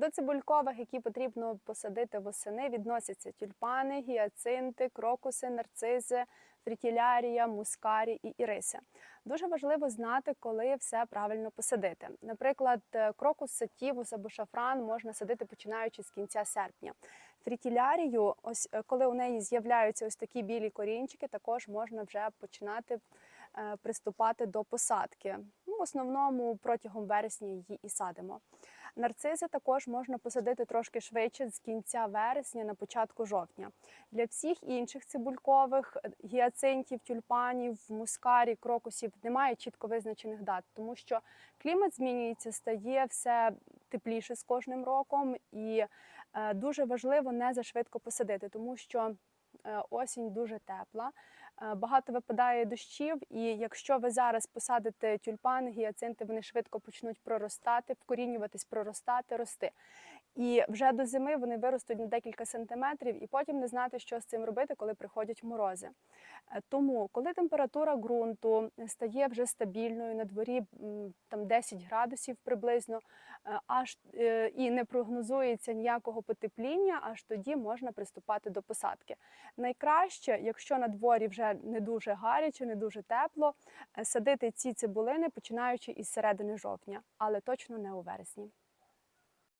До цибулькових, які потрібно посадити восени, відносяться тюльпани, гіацинти, крокуси, нарцизи, фрітілярія, мускарі і іриси. Дуже важливо знати, коли все правильно посадити. Наприклад, е, крокус, сатівус або шафран можна садити починаючи з кінця серпня. Фрітілярію, ось е, коли у неї з'являються ось такі білі корінчики, також можна вже починати е, приступати до посадки. В основному протягом вересня її і садимо. Нарцизи також можна посадити трошки швидше з кінця вересня на початку жовтня. Для всіх інших цибулькових е, гіацинтів, тюльпанів, мускарі, крокусів немає чітко визначених дат, тому що клімат змінюється, стає все тепліше з кожним роком, і е, дуже важливо не зашвидко посадити, тому що осінь дуже тепла. е, Багато випадає дощів, і якщо ви зараз посадите тюльпани, гіацинти, вони швидко почнуть проростати, вкорінюватись, проростати, рости. І вже до зими вони виростуть на декілька сантиметрів, і потім не знати, що з цим робити, коли приходять морози. Е, Тому, коли температура ґрунту стає вже стабільною, на дворі там 10 градусів приблизно, е, аж е, і не прогнозується ніякого потепління, аж тоді можна приступати до посадки. Найкраще, якщо на дворі вже не дуже гаряче, не дуже тепло, е, садити ці цибулини починаючи із середини жовтня, але точно не у вересні.